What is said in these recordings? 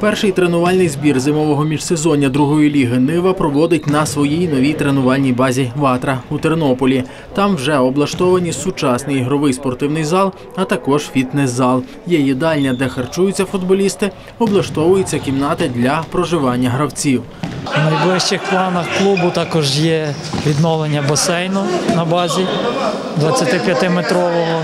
Перший тренувальний збір зимового міжсезоння другої ліги Нива проводить на своїй новій тренувальній базі Ватра у Тернополі. Там вже облаштовані сучасний ігровий спортивний зал, а також фітнес-зал. Є їдальня, де харчуються футболісти, облаштовуються кімнати для проживання гравців. В найближчих планах клубу також є відновлення басейну на базі 25-метрового.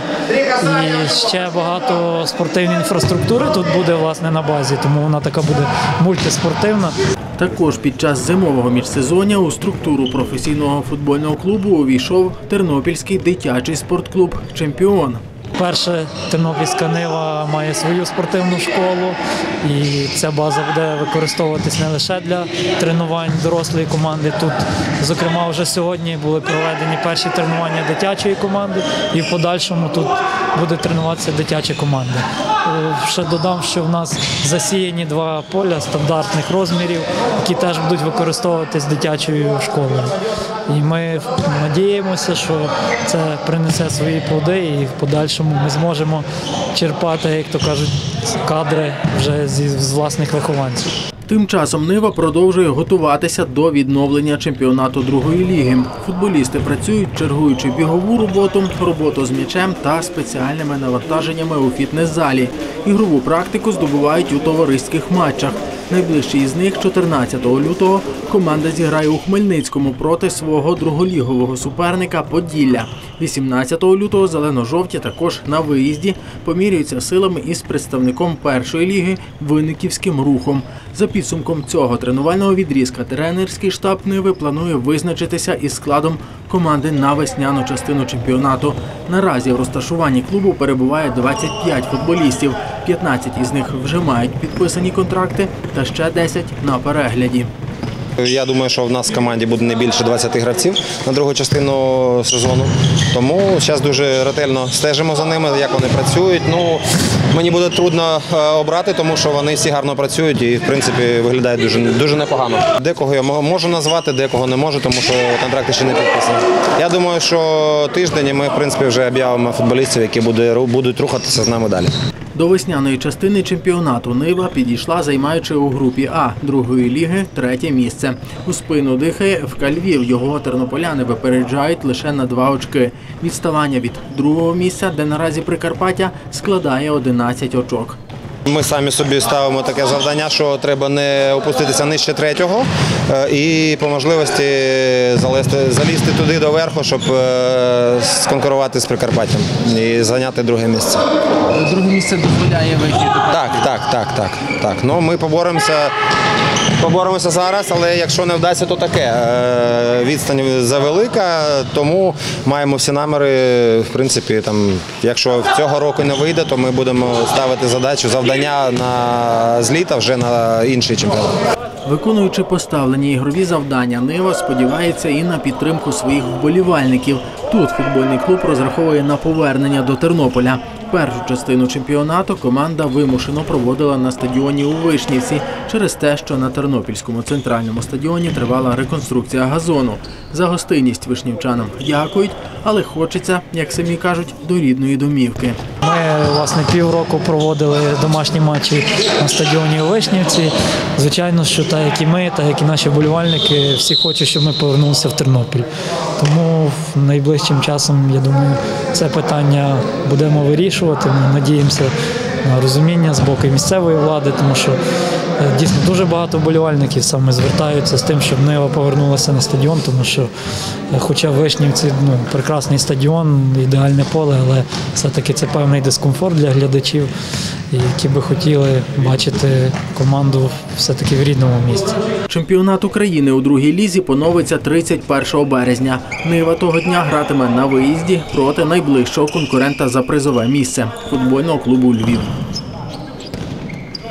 І ще багато спортивної інфраструктури тут буде власне на базі, тому вона така буде мультиспортивна. Також під час зимового міжсезоння у структуру професійного футбольного клубу увійшов Тернопільський дитячий спортклуб Чемпіон. Перше Тернопільська Нива має свою спортивну школу, і ця база буде використовуватись не лише для тренувань дорослої команди. Тут, зокрема, вже сьогодні були проведені перші тренування дитячої команди, і в подальшому тут буде тренуватися дитяча команда. Е, Ще додам, що в нас засіяні два поля стандартних розмірів, які теж будуть використовуватись дитячою школою. І ми надіємося, що це принесе свої плоди, і в подальшому ми зможемо черпати, як то кажуть, кадри вже з власних вихованців. Тим часом Нива продовжує готуватися до відновлення чемпіонату другої ліги. Футболісти працюють, чергуючи бігову роботу, роботу з м'ячем та спеціальними навантаженнями у фітнес-залі. Ігрову практику здобувають у товариських матчах. Найближчий із них 14 лютого команда зіграє у Хмельницькому проти свого друголігового суперника Поділля. 18 лютого зелено-жовті також на виїзді поміряються силами із представником першої ліги Винниківським рухом. За підсумком цього тренувального відрізка тренерський штаб Ниви планує визначитися із складом команди на весняну частину чемпіонату. Наразі в розташуванні клубу перебуває 25 футболістів. 15 із них вже мають підписані контракти, та ще 10 на перегляді. Я думаю, що в нас в команді буде не більше 20 гравців на другу частину сезону. Тому зараз дуже ретельно стежимо за ними, як вони працюють. Ну мені буде трудно е, обрати, тому що вони всі гарно працюють і в принципі виглядають дуже дуже непогано. Декого я можу назвати, декого не можу, тому що контракти ще не підписані. Я думаю, що тиждень ми в принципі вже об'явимо футболістів, які будуть рухатися з нами далі. До весняної частини чемпіонату Нива підійшла, займаючи у групі А другої ліги третє місце. У спину дихає в Кальвів. Його тернополяни випереджають лише на два очки. Відставання від другого місця, де наразі Прикарпаття, складає 11 очок. Ми самі собі ставимо таке завдання, що треба не опуститися нижче третього е, і по можливості залізти, залізти туди до верху, щоб е, сконкурувати з Прикарпаттям і зайняти друге місце. Друге місце дозволяє вийти до Так, так, так, так, так. Ну ми поборемося. Поборемося зараз, але якщо не вдасться, то таке. Е, Відстань завелика, тому маємо всі наміри. В принципі, там, якщо цього року не вийде, то ми будемо ставити задачу, завдання на зліта вже на інший чемпіонат. Виконуючи поставлені ігрові завдання, Нива сподівається і на підтримку своїх вболівальників. Тут футбольний клуб розраховує на повернення до Тернополя. Першу частину чемпіонату команда вимушено проводила на стадіоні у Вишнівці через те, що на Тернопільському центральному стадіоні тривала реконструкція газону. За гостинність вишнівчанам дякують, але хочеться, як самі кажуть, до рідної домівки. Ми власне півроку проводили домашні матчі на стадіоні у Вишнівці. Звичайно, що так як і ми, так як і наші болівальники, всі хочуть, щоб ми повернулися в Тернопіль. Тому найближчим часом, я думаю, це питання будемо вирішувати. Ми надіємося на розуміння з боку місцевої влади, тому що дійсно дуже багато болівальників саме звертаються з тим, щоб Нива повернулася на стадіон, тому що, е, хоча в Вишнівці ну, прекрасний стадіон, ідеальне поле, але все-таки це певний дискомфорт для глядачів, які би хотіли бачити команду все-таки в рідному місці. Чемпіонат України у другій лізі поновиться 31 березня. Нива того дня гратиме на виїзді проти найближчого конкурента за призове місце футбольного клубу Львів.